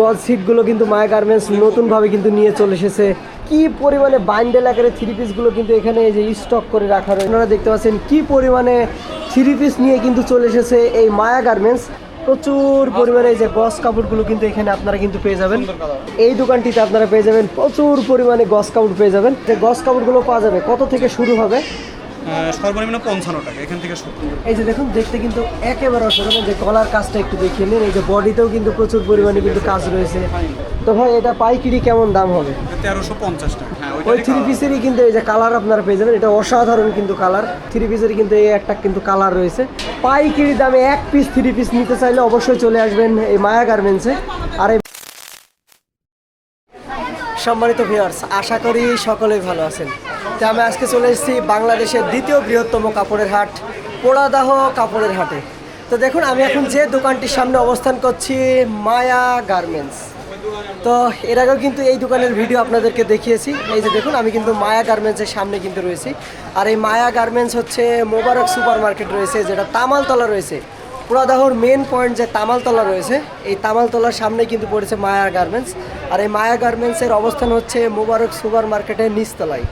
গজ সিটগুলো কিন্তু মায়া গার্মেন্টস নতুনভাবে কিন্তু নিয়ে চলে এসেছে। কি পরিমাণে বাইন্ডেল আকারে থ্রি পিসগুলো কিন্তু এখানে এই যে স্টক করে রাখা রয়েছে। আপনারা দেখতে পাচ্ছেন কি পরিমাণে থ্রি পিস নিয়ে কিন্তু চলে এসেছে এই মায়া গার্মেন্টস প্রচুর পরিমাণে এই যে গস কাপড়গুলো কিন্তু এখানে আপনারা কিন্তু পেয়ে যাবেন। এই দোকানটিতে আপনারা পেয়ে যাবেন প্রচুর পরিমাণে গস কাপড় পেয়ে যাবেন। যে গস কাপড়গুলো পাওয়া যাবে কত থেকে শুরু হবে? সর্বনিম্ন পঞ্চান্ন টাকা এখান থেকে শুরু। এই যে দেখুন দেখতে কিন্তু একেবারে অসাধারণ যে গলার কাজটা একটু দেখিয়ে নিন। এই যে বডিতেও কিন্তু প্রচুর পরিমাণে কিন্তু কাজ রয়েছে। তো ভাই এটা পাইকিরি কেমন দাম হবে? তেরোশো পঞ্চাশ টাকা। হ্যাঁ ওই থ্রি পিসেরই কিন্তু এই যে কালার আপনারা পেয়ে যাবেন। এটা অসাধারণ কিন্তু কালার থ্রি পিসের কিন্তু এই একটা কিন্তু কালার রয়েছে। পাইকিরি দামে এক পিস থ্রি পিস নিতে চাইলে অবশ্যই চলে আসবেন এই মায়া গার্মেন্টসে আর এই সম্মানিত ভিউয়ার্স আশা করি সকলেই ভালো আছেন। তো আমি আজকে চলে এসেছি বাংলাদেশের দ্বিতীয় বৃহত্তম কাপড়ের হাট, পোড়াদাহ কাপড়ের হাটে। তো দেখুন, আমি এখন যে দোকানটির সামনে অবস্থান করছি, মায়া গার্মেন্টস। তো এর আগেও কিন্তু এই দোকানের ভিডিও আপনাদেরকে দেখিয়েছি। এই যে দেখুন, আমি কিন্তু মায়া গার্মেন্টসের সামনে কিন্তু রয়েছি। আর এই মায়া গার্মেন্টস হচ্ছে মোবারক সুপার মার্কেট রয়েছে, যেটা তামালতলা রয়েছে। পুরাদাহর মেন পয়েন্ট যে তামালতলা রয়েছে, এই তামালতলার সামনে কিন্তু পড়েছে মায়া গার্মেন্টস। আর এই মায়া গার্মেন্টসের অবস্থান হচ্ছে মোবারক সুপার মার্কেটের নিচতলায়।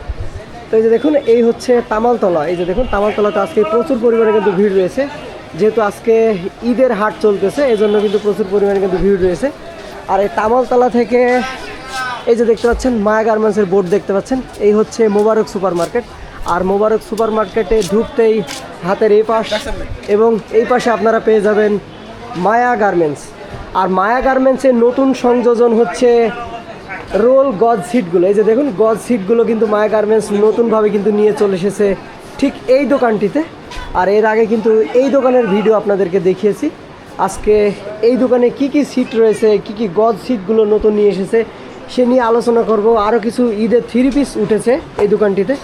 তো এই যে দেখুন, এই হচ্ছে তামালতলা। এই যে দেখুন, তামালতলাতে আজকে প্রচুর পরিমাণে কিন্তু ভিড় রয়েছে। যেহেতু আজকে ঈদের হাট চলতেছে এই জন্য কিন্তু প্রচুর পরিমাণে কিন্তু ভিড় রয়েছে। আর এই তামালতলা থেকে এই যে দেখতে পাচ্ছেন, মায়া গার্মেন্টসের বোর্ড দেখতে পাচ্ছেন, এই হচ্ছে মোবারক সুপার মার্কেট আর মোবারক সুপার মার্কেটে ঢুকতেই হাতের এই পাশ এবং এই পাশে আপনারা পেয়ে যাবেন মায়া গার্মেন্টস। আর মায়া গার্মেন্টসের নতুন সংযোজন হচ্ছে রোল গজ সিটগুলো এই যে দেখুন গজ সিটগুলো কিন্তু মায়া গার্মেন্টস নতুনভাবে কিন্তু নিয়ে চলে এসেছে ঠিক এই দোকানটিতে। আর এর আগে কিন্তু এই দোকানের ভিডিও আপনাদেরকে দেখিয়েছি। আজকে এই দোকানে কি কি সিট রয়েছে, কি কি গজ সিটগুলো নতুন নিয়ে এসেছে, সে নিয়ে আলোচনা করব। আরও কিছু ঈদের থ্রি পিস উঠেছে এই দোকানটিতে।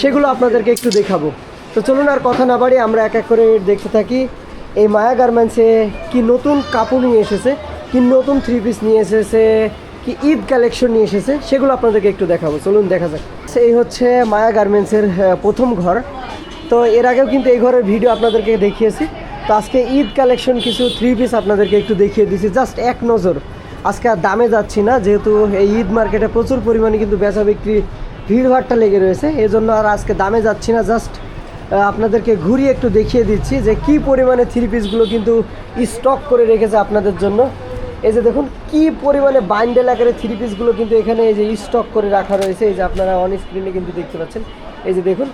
সেগুলো আপনাদেরকে একটু দেখাবো। তো চলুন আর কথা না বাড়ি আমরা এক এক করে দেখতে থাকি। এই মায়া গার্মেন্টসে কি নতুন কাপড় নিয়ে এসেছে, কি নতুন থ্রি পিস নিয়ে এসেছে কি ঈদ কালেকশন নিয়ে এসেছে, সেগুলো আপনাদেরকে একটু দেখাবো। চলুন, দেখা যাক। এই হচ্ছে মায়া গার্মেন্টসের প্রথম ঘর। তো এর আগেও কিন্তু এই ঘরের ভিডিও আপনাদেরকে দেখিয়েছি। তো আজকে ঈদ কালেকশন কিছু থ্রি পিস আপনাদেরকে একটু দেখিয়ে দিয়েছি জাস্ট এক নজর। আজকে আর দামে যাচ্ছি না, যেহেতু এই ঈদ মার্কেটে প্রচুর পরিমাণে কিন্তু বেচা বিক্রি ভিড়ভাড়টা লেগে রয়েছে। এই জন্য আর আজকে দামে যাচ্ছি না জাস্ট আপনাদেরকে ঘুরিয়ে একটু দেখিয়ে দিচ্ছি যে কি পরিমাণে থ্রি পিসগুলো কিন্তু স্টক করে রেখেছে আপনাদের জন্য। এই যে দেখুন কি পরিমাণে বাইন্ডেল আকারে থ্রি পিসগুলো কিন্তু এখানে এই যে স্টক করে রাখা রয়েছে। এই যে আপনারা অন স্ক্রিনে কিন্তু দেখতে পাচ্ছেন। এই যে দেখুন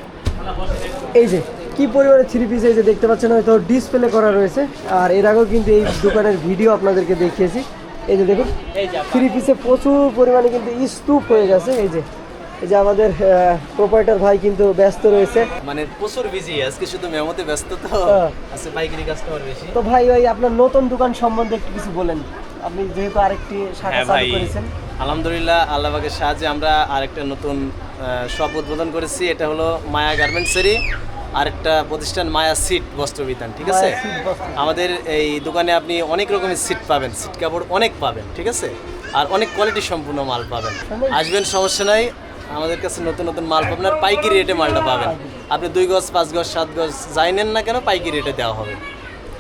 এই যে কি পরিমাণে থ্রি পিস এই যে দেখতে পাচ্ছেন হয়তো ডিসপ্লে করা রয়েছে। আর এর আগেও কিন্তু এই দোকানের ভিডিও আপনাদেরকে দেখিয়েছি। এই যে দেখুন থ্রি পিসে প্রচুর পরিমাণে কিন্তু স্তূপ হয়ে গেছে। এই যে এই যে আমাদের প্রোপাইটার ভাই কিন্তু ব্যস্ত রয়েছে। মানে প্রচুর বিজি আজকে শুধু মেমোতে ব্যস্ত তো। হ্যাঁ। আজকে পাইকারি কাস্টমার বেশি। তো ভাই ওই আপনার নতুন দোকান সম্বন্ধে একটু কিছু বলেন। আপনি যেহেতু আরেকটি শাখা হ্যাঁ চালু করেছেন। আলহামদুলিল্লাহ আল্লাহবাগের সাহায্যে আমরা আরেকটা নতুন শপ উদ্বোধন করেছি। এটা হলো মায়া গার্মেন্টসেরই আরেকটা প্রতিষ্ঠান মায়া সিট বস্ত্র বিতান ঠিক আছে। আমাদের এই দোকানে আপনি অনেক রকমের সিট পাবেন সিট কাপড় অনেক পাবেন ঠিক আছে? আর অনেক কোয়ালিটি সম্পূর্ণ মাল পাবেন। আসবেন সমস্যা নাই। আমাদের কাছে নতুন নতুন মাল পাবেন আর পাইকারি রেটে মালটা পাবেন। আপনি দুই গজ পাঁচ গজ সাত গজ যাই নেন না কেন পাইকারি রেটে দেওয়া হবে।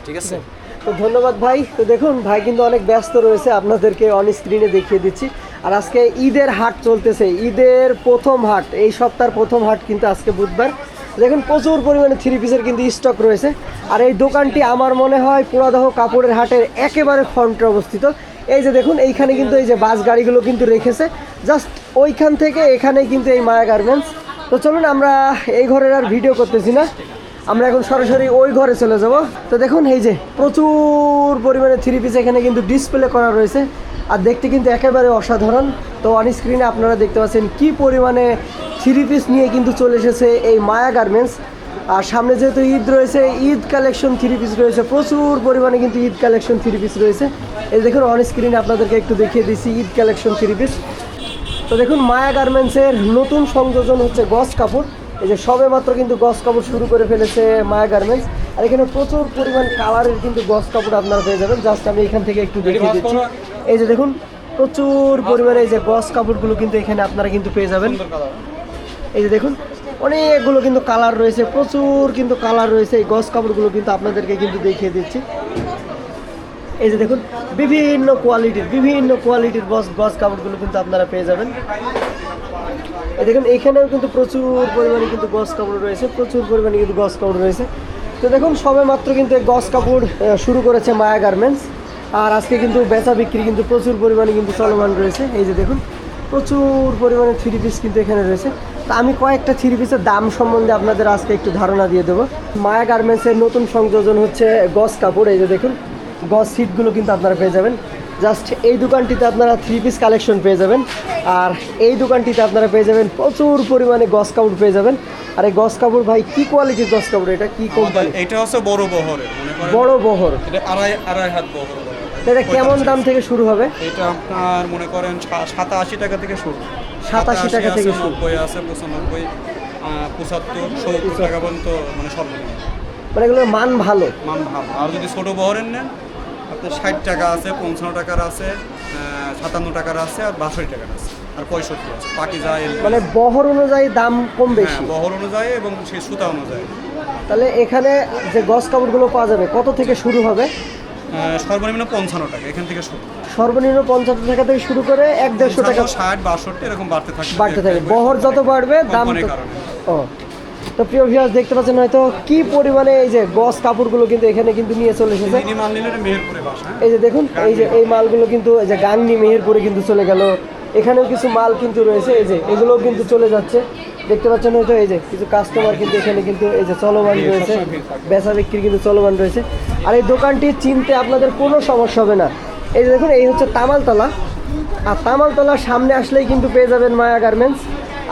ঠিক আছে? তো ধন্যবাদ ভাই। তো দেখুন, ভাই কিন্তু অনেক ব্যস্ত রয়েছে, আপনাদেরকে অন স্ক্রিনে দেখিয়ে দিচ্ছি। আর আজকে ঈদের হাট চলতেছে, ঈদের প্রথম হাট, এই সপ্তাহের প্রথম হাট কিন্তু আজকে বুধবার। দেখুন, প্রচুর পরিমাণে থ্রি পিসের কিন্তু স্টক রয়েছে। আর এই দোকানটি আমার মনে হয় পুরাদহ কাপড়ের হাটের একেবারে ফ্রন্টে অবস্থিত। এই যে দেখুন, এইখানে কিন্তু এই যে বাস গাড়িগুলো কিন্তু রেখেছে। জাস্ট ওইখান থেকে এখানে কিন্তু এই মায়া গার্মেন্টস তো চলুন, আমরা এই ঘরের আর ভিডিও করতেছি না। আমরা এখন সরাসরি ওই ঘরে চলে যাব। তো দেখুন, এই যে প্রচুর পরিমাণে থ্রি পিস এখানে কিন্তু ডিসপ্লে করা রয়েছে। আর দেখতে কিন্তু একেবারে অসাধারণ। তো অন স্ক্রিনে আপনারা দেখতে পাচ্ছেন কি পরিমাণে থ্রি পিস নিয়ে কিন্তু চলে এসেছে এই মায়া গার্মেন্টস আর সামনে যেহেতু ঈদ রয়েছে, ঈদ কালেকশন থ্রি পিস রয়েছে, প্রচুর পরিমাণে কিন্তু ঈদ কালেকশন থ্রি পিস রয়েছে। এই দেখুন অন স্ক্রিনে আপনাদেরকে একটু দেখিয়ে দিচ্ছি ঈদ কালেকশন থ্রি পিস তো দেখুন, মায়া গার্মেন্টসের নতুন সংযোজন হচ্ছে গস কাপড়। এই যে সবে মাত্র কিন্তু গস কাপড় শুরু করে ফেলেছে মায়া গার্মেন্টস। আর এখানে প্রচুর পরিমাণ কালারের কিন্তু গস কাপড় আপনারা পেয়ে যাবেন। জাস্ট আমি এখান থেকে একটু দেখিয়ে দিচ্ছি। এই যে দেখুন প্রচুর পরিমাণে এই যে গস কাপড়গুলো কিন্তু এখানে আপনারা কিন্তু পেয়ে যাবেন। এই যে দেখুন অনেকগুলো কিন্তু কালার রয়েছে প্রচুর কিন্তু কালার রয়েছে। এই গস কাপড়গুলো কিন্তু আপনাদেরকে কিন্তু দেখিয়ে দিচ্ছি। এই যে দেখুন বিভিন্ন কোয়ালিটির বিভিন্ন কোয়ালিটির গস গস কাপড়গুলো কিন্তু আপনারা পেয়ে যাবেন। দেখুন, এখানেও কিন্তু প্রচুর পরিমাণে কিন্তু গস কাপড় রয়েছে, প্রচুর পরিমাণে কিন্তু গস কাপড় রয়েছে। তো দেখুন, সবে মাত্র কিন্তু গস কাপড় শুরু করেছে মায়া গার্মেন্টস। আর আজকে কিন্তু বেচা বিক্রি কিন্তু প্রচুর পরিমাণে কিন্তু চলমান রয়েছে। এই যে দেখুন, প্রচুর পরিমাণে থ্রি পিস কিন্তু এখানে রয়েছে। তা আমি কয়েকটা থ্রি পিসের দাম সম্বন্ধে আপনাদের আজকে একটু ধারণা দিয়ে দেবো। মায়া গার্মেন্টসের নতুন সংযোজন হচ্ছে গস কাপড়। এই যে দেখুন, গস সিটগুলো কিন্তু আপনারা পেয়ে যাবেন। জাস্ট এই দোকানটিতে আপনারা থ্রি পিস কালেকশন পেয়ে যাবেন। আর এই দোকানটিতে আপনারা পেয়ে যাবেন প্রচুর পরিমাণে গস কাপড় পেয়ে যাবেন। আর এই গস কাপড় ভাই কি কোয়ালিটির গস কাপড় এটা? কি কোম্পানি এটা হচ্ছে বড় বহর বড় বহর। এটা আড়াই আড়াই হাত বহর। এটা কেমন দাম থেকে শুরু হবে? এটা আপনার মনে করেন সাতাশি টাকা থেকে শুরু। 87 টাকা থেকে শুরু। আছে পঁচানব্বই পঁচাত্তর সত্তর টাকা পর্যন্ত মানে সর্বনিম্ন। মানে এগুলোর মান ভালো। মান ভালো। আর যদি ছোট বহরের নেন আপনার ষাট টাকা আছে পঞ্চান্ন টাকার আছে সাতান্ন টাকার আছে আর বাষট্টি টাকার আছে আর পঁয়ষট্টি আছে। বাকি যায় মানে বহর অনুযায়ী দাম কম বেশি? হ্যাঁ বহর অনুযায়ী এবং সেই সুতা অনুযায়ী। তাহলে এখানে যে গস কাপড়গুলো পাওয়া যাবে কত থেকে শুরু হবে? সর্বনিম্ন পঞ্চান্ন টাকা এখান থেকে শুরু। সর্বনিম্ন পঞ্চাশ টাকা থেকে শুরু করে এক দেড়শো টাকা ষাট বাষট্টি এরকম বাড়তে থাকে বাড়তে থাকে। বহর যত বাড়বে দাম ও। তো প্রিয় ভিউয়ার্স দেখতে পাচ্ছেন হয়তো কি পরিমাণে এই যে গস কাপড়গুলো কিন্তু এখানে কিন্তু নিয়ে চলে এসেছে। হ্যাঁ? এই যে দেখুন এই যে এই মালগুলো কিন্তু এই যে গাংনি মেহেরপুরে কিন্তু চলে গেল। এখানেও কিছু মাল কিন্তু রয়েছে এই যে এগুলোও কিন্তু চলে যাচ্ছে। দেখতে পাচ্ছেন হয়তো এই যে কিছু কাস্টমার কিন্তু এখানে কিন্তু এই যে চলমান রয়েছে। বেচা বিক্রি কিন্তু চলমান রয়েছে। আর এই দোকানটি চিনতে আপনাদের কোনো সমস্যা হবে না। এই যে দেখুন এই হচ্ছে তামালতলা। আর তামালতলার সামনে আসলেই কিন্তু পেয়ে যাবেন মায়া গার্মেন্টস।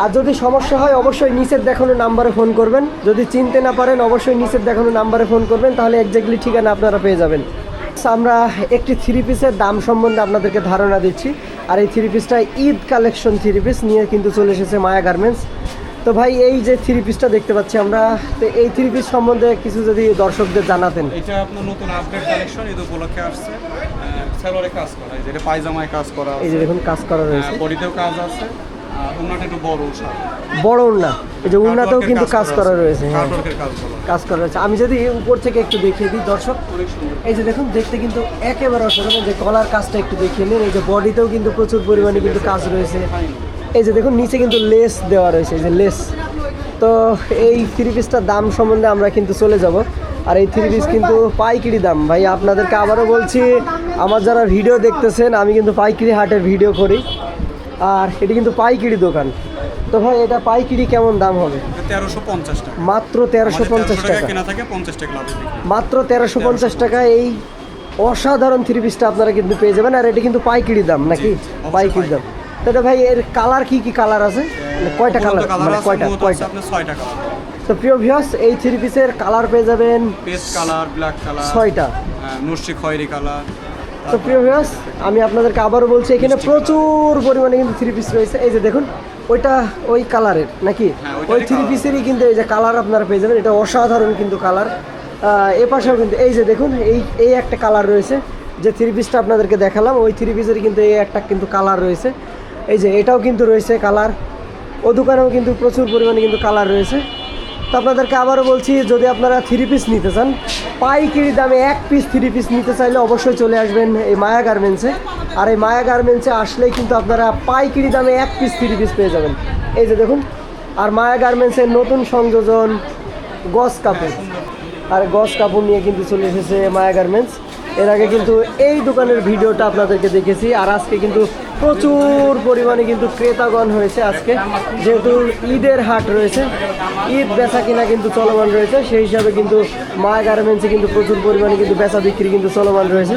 আর যদি সমস্যা হয় অবশ্যই নিচের দেখানো নাম্বারে ফোন করবেন। যদি চিনতে না পারেন অবশ্যই নিচের দেখানো নাম্বারে ফোন করবেন তাহলে একজাক্টলি ঠিকানা আপনারা পেয়ে যাবেন। আমরা একটি থ্রি পিসের দাম সম্বন্ধে আপনাদেরকে ধারণা দিচ্ছি। আর এই থ্রি পিসটা ঈদ কালেকশন থ্রি পিস নিয়ে কিন্তু চলে এসেছে মায়া গার্মেন্টস তো ভাই এই যে থ্রি পিসটা দেখতে পাচ্ছি আমরা। তো এই থ্রি পিস সম্বন্ধে কিছু যদি দর্শকদের জানাতেন। এটা আপনার নতুন আপডেট কালেকশন ঈদ উপলক্ষে আসছে। স্যালোরে কাজ করা এই যে পায়জামায় কাজ করা এই যে দেখুন কাজ করা রয়েছে। বডিতেও কাজ আছে। বড় উন্না। এই যে উন্নাতেও কিন্তু কাজ করা রয়েছে হ্যাঁ। কাজ করা রয়েছে। আমি যদি উপর থেকে একটু দেখিয়ে দিই দর্শক এই যে দেখুন দেখতে কিন্তু একেবারে অসাধারণ। যে কলার কাজটা একটু দেখিয়ে নিন। এই যে বডিতেও কিন্তু প্রচুর পরিমাণে কিন্তু কাজ রয়েছে। এই যে দেখুন নিচে কিন্তু লেস দেওয়া রয়েছে এই যে লেস। তো এই থ্রি পিসটার দাম সম্বন্ধে আমরা কিন্তু চলে যাব। আর এই থ্রি পিস কিন্তু পাইকারি দাম। ভাই আপনাদেরকে আবারও বলছি আমার যারা ভিডিও দেখতেছেন আমি কিন্তু পাইকারি হাটের ভিডিও করি। আর এটি কিন্তু পাইকারি দোকান। তো ভাই এটা পাইকারি কেমন দাম হবে? তেরোশো পঞ্চাশ টাকা। মাত্র তেরোশো পঞ্চাশ টাকা কেনা থাকে পঞ্চাশ টাকা মাত্র তেরোশো পঞ্চাশ টাকা এই অসাধারণ থ্রি পিসটা আপনারা কিন্তু পেয়ে যাবেন। আর এটা কিন্তু পাইকারি দাম নাকি? পাইকারি। দাম। তো এটা ভাই এর কালার কি কি কালার আছে? মানে কয়টা কালার? মানে কয়টা কয়টা? আপনার ছয়টা কালার। তো প্রিয় ভিউয়ার্স এই থ্রি পিসের কালার পেয়ে যাবেন পেস্ট কালার ব্ল্যাক কালার ছয়টা। নস্যি খয়েরি কালার। তো প্রিয় ভিউয়ার্স আমি আপনাদেরকে আবারও বলছি এখানে প্রচুর পরিমাণে কিন্তু থ্রি পিস রয়েছে। এই যে দেখুন ওইটা ওই কালারের নাকি? হ্যাঁ, ওই থ্রি পিসেরই কিন্তু এই যে কালার আপনারা পেয়ে যাবেন। এটা অসাধারণ কিন্তু কালার এ পাশেও কিন্তু এই যে দেখুন এই এই একটা কালার রয়েছে যে থ্রি পিসটা আপনাদেরকে দেখালাম ওই থ্রি পিসের কিন্তু এই একটা কিন্তু কালার রয়েছে। এই যে এটাও কিন্তু রয়েছে কালার ও দোকানেও কিন্তু প্রচুর পরিমাণে কিন্তু কালার রয়েছে। তো আপনাদেরকে আবারও বলছি যদি আপনারা থ্রি পিস নিতে চান পাইকারি দামে এক পিস থ্রি পিস নিতে চাইলে অবশ্যই চলে আসবেন এই মায়া গার্মেন্টসে আর এই মায়া গার্মেন্টসে আসলেই কিন্তু আপনারা পাইকারি দামে এক পিস থ্রি পিস পেয়ে যাবেন। এই যে দেখুন, আর মায়া গার্মেন্টসের নতুন সংযোজন গস কাপড়। আর গস কাপড় নিয়ে কিন্তু চলে এসেছে মায়া গার্মেন্টস এর আগে কিন্তু এই দোকানের ভিডিওটা আপনাদেরকে দেখেছি, আর আজকে কিন্তু প্রচুর পরিমাণে কিন্তু ক্রেতাগণ হয়েছে আজকে। যেহেতু ঈদের হাট রয়েছে, ঈদ বেচা কিনা কিন্তু চলমান রয়েছে, সেই হিসাবে কিন্তু মায়া গার্মেন্টসে কিন্তু প্রচুর পরিমাণে কিন্তু বেচা বিক্রি কিন্তু চলমান রয়েছে।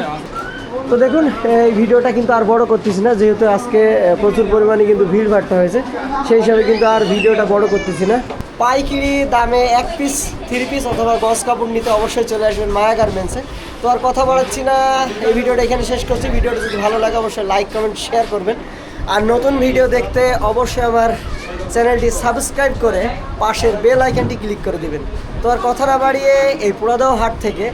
তো দেখুন, এই ভিডিওটা কিন্তু আর বড় করতেছি না, যেহেতু আজকে প্রচুর পরিমাণে কিন্তু ভিড় ভাট্টা হয়েছে, সেই হিসাবে কিন্তু আর ভিডিওটা বড় করতেছি না। পাইকারি দামে এক পিস থ্রি পিস অথবা গস কাপড় নিতে অবশ্যই চলে আসবেন মায়া গার্মেন্টসে তো আর কথা বাড়াচ্ছি না, এই ভিডিওটা এখানে শেষ করছি। ভিডিওটা যদি ভালো লাগে, অবশ্যই লাইক কমেন্ট শেয়ার করবেন। আর নতুন ভিডিও দেখতে অবশ্যই আমার চ্যানেলটি সাবস্ক্রাইব করে পাশের বেল আইকনটি ক্লিক করে দিবেন। তো আর কথা না বাড়িয়ে এই পুরাদাও হাট থেকে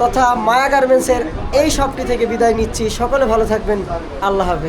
তথা মায়া গার্মেন্টসের এই শপটি থেকে বিদায় নিচ্ছি। সকলে ভালো থাকবেন। আল্লাহ হাফেজ।